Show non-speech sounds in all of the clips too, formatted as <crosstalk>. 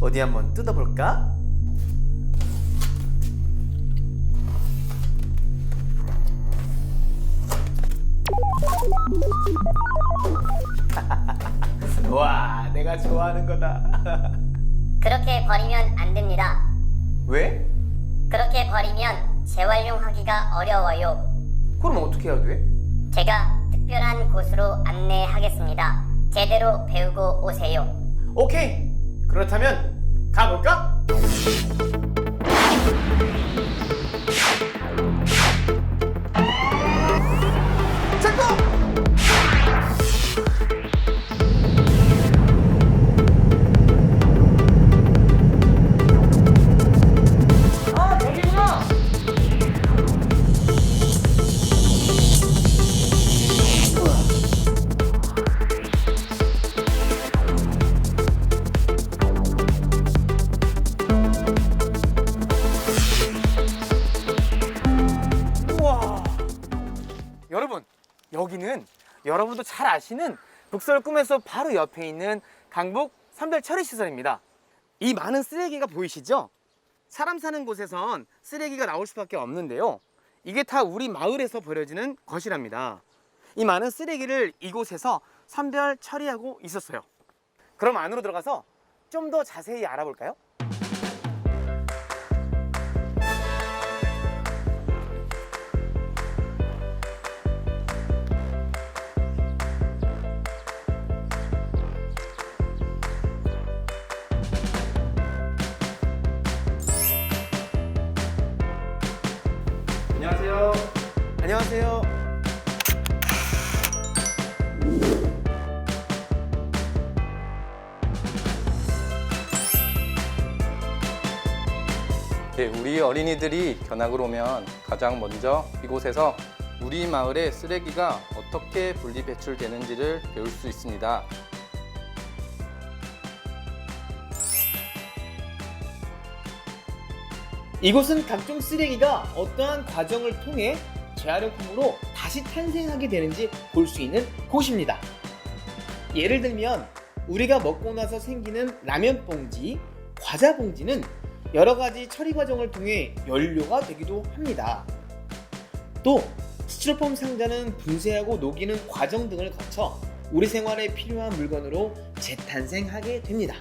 어디 한번 뜯어볼까? <laughs> 와, 내가 좋아하는 거다. <laughs> 그렇게 버리면 안 됩니다. 왜? 그렇게 버리면 재활용하기가 어려워요. 그럼 어떻게 해야 돼? 제가 특별한 곳으로 안내하겠습니다. 제대로 배우고 오세요. 오케이. 그렇다면 가볼까? 여기는 여러분도 잘 아시는 북서울 꿈에서 바로 옆에 있는 강북 선별 처리 시설입니다. 이 많은 쓰레기가 보이시죠? 사람 사는 곳에선 쓰레기가 나올 수밖에 없는데요. 이게 다 우리 마을에서 버려지는 것이랍니다. 이 많은 쓰레기를 이곳에서 선별 처리하고 있었어요. 그럼 안으로 들어가서 좀 더 자세히 알아볼까요? 네, 우리 어린이들이 견학을 오면 가장 먼저 이곳에서 우리 마을의 쓰레기가 어떻게 분리 배출되는지를 배울 수 있습니다. 이곳은 각종 쓰레기가 어떠한 과정을 통해 재활용품으로 다시 탄생하게 되는지 볼 수 있는 곳입니다. 예를 들면 우리가 먹고 나서 생기는 라면 봉지, 과자 봉지는 여러 가지 처리 과정을 통해 연료가 되기도 합니다. 또 스티로폼 상자는 분쇄하고 녹이는 과정 등을 거쳐 우리 생활에 필요한 물건으로 재탄생하게 됩니다.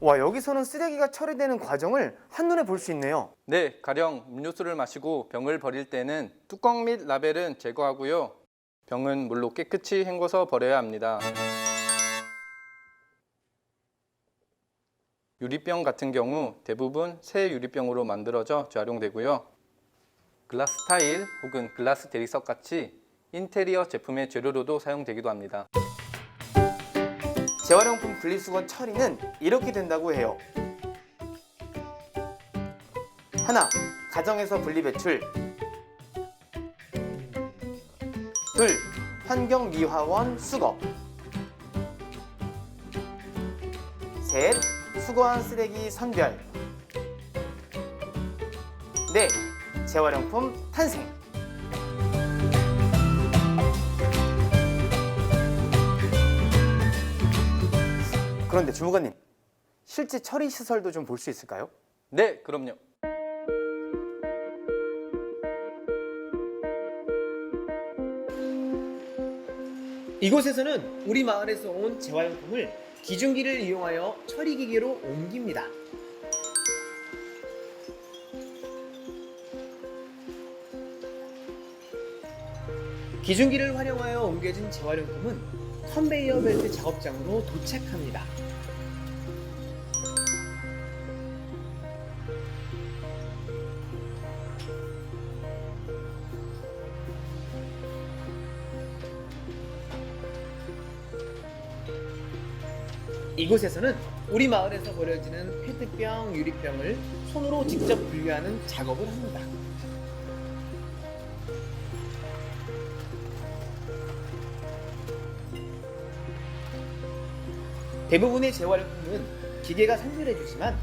와 여기서는 쓰레기가 처리되는 과정을 한눈에 볼 수 있네요. 네, 가령 음료수를 마시고 병을 버릴 때는 뚜껑 및 라벨은 제거하고요. 병은 물로 깨끗이 헹궈서 버려야 합니다. 유리병 같은 경우 대부분 새 유리병으로 만들어져 재활용되고요. 글라스 타일 혹은 글라스 대리석 같이 인테리어 제품의 재료로도 사용되기도 합니다. 재활용품 분리수거 처리는 이렇게 된다고 해요. 하나, 가정에서 분리 배출. 둘, 환경 미화원 수거. 셋, 수거한 쓰레기 선별. 넷, 재활용품 탄생. 그런데 주무관님, 실제 처리 시설도 좀 볼 수 있을까요? 네, 그럼요. 이곳에서는 우리 마을에서 온 재활용품을 기중기를 이용하여 처리기계로 옮깁니다. 기중기를 활용하여 옮겨진 재활용품은 컨베이어 벨트 작업장으로 도착합니다. 이곳에서는 우리 마을에서 버려지는 페트병, 유리병을 손으로 직접 분리하는 작업을 합니다. 대부분의 재활용품은 기계가 선별해주지만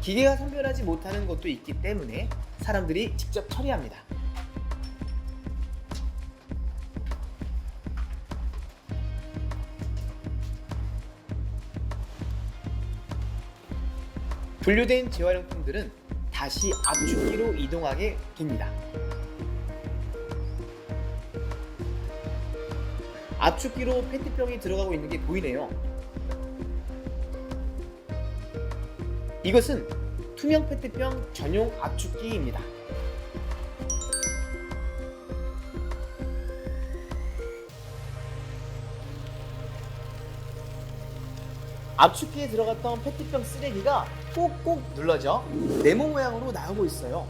기계가 선별하지 못하는 것도 있기 때문에 사람들이 직접 처리합니다. 분류된 재활용품들은 다시 압축기로 이동하게 됩니다. 압축기로 페트병이 들어가고 있는 게 보이네요. 이것은 투명 페트병 전용 압축기입니다. 압축기에 들어갔던 페트병 쓰레기가 꼭꼭 눌러져 네모 모양으로 나오고 있어요.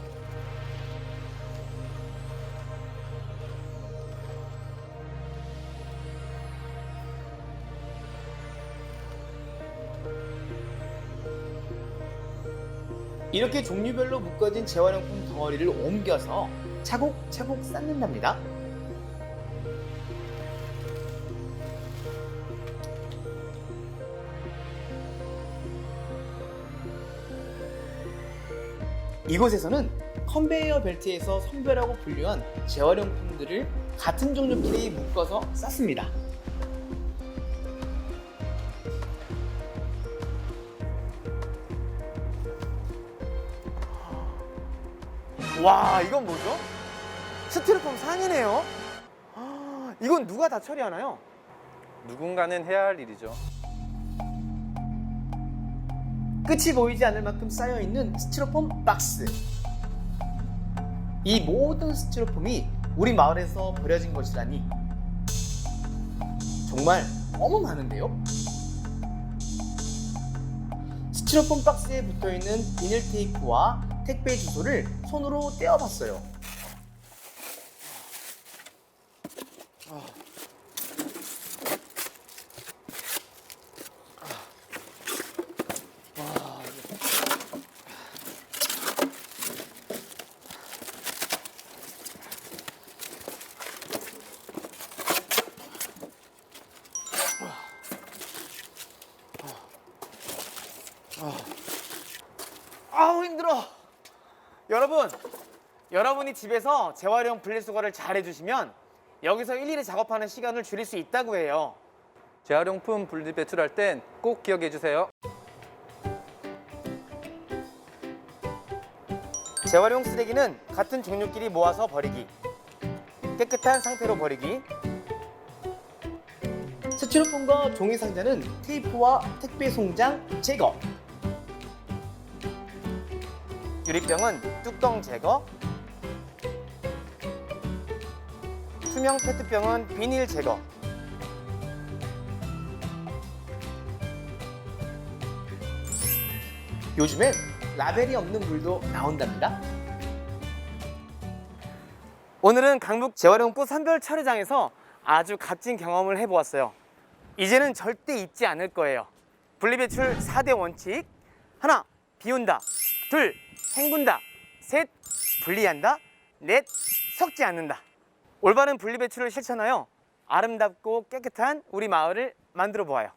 이렇게 종류별로 묶어진 재활용품 덩어리를 옮겨서 차곡차곡 쌓는답니다. 이곳에서는 컨베이어 벨트에서 선별하고 분류한 재활용품들을 같은 종류끼리 묶어서 쌓습니다. 와, 이건 뭐죠? 스티로폼 상이네요. 아, 이건 누가 다 처리하나요? 누군가는 해야 할 일이죠. 끝이 보이지 않을 만큼 쌓여 있는 스티로폼 박스. 이 모든 스티로폼이 우리 마을에서 버려진 것이라니 정말 너무 많은데요. 스티로폼 박스에 붙어 있는 비닐 테이프와 택배 주소를 손으로 떼어봤어요. 아우 힘들어. 여러분, 여러분이 집에서 재활용 분리수거를 잘 해주시면 여기서 일일이 작업하는 시간을 줄일 수 있다고 해요. 재활용품 분리 배출할 땐 꼭 기억해 주세요. 재활용 쓰레기는 같은 종류끼리 모아서 버리기. 깨끗한 상태로 버리기. 스티로폼과 종이 상자는 테이프와 택배 송장 제거. 유리병은 뚜껑 제거. 투명 페트병은 비닐 제거. 요즘엔 라벨이 없는 물도 나온답니다. 오늘은 강북 재활용부 선별 처리장에서 아주 값진 경험을 해보았어요. 이제는 절대 잊지 않을 거예요. 분리배출 4대 원칙. 하나, 비운다. 둘, 헹군다. 셋, 분리한다. 넷, 섞지 않는다. 올바른 분리배출을 실천하여 아름답고 깨끗한 우리 마을을 만들어 보아요.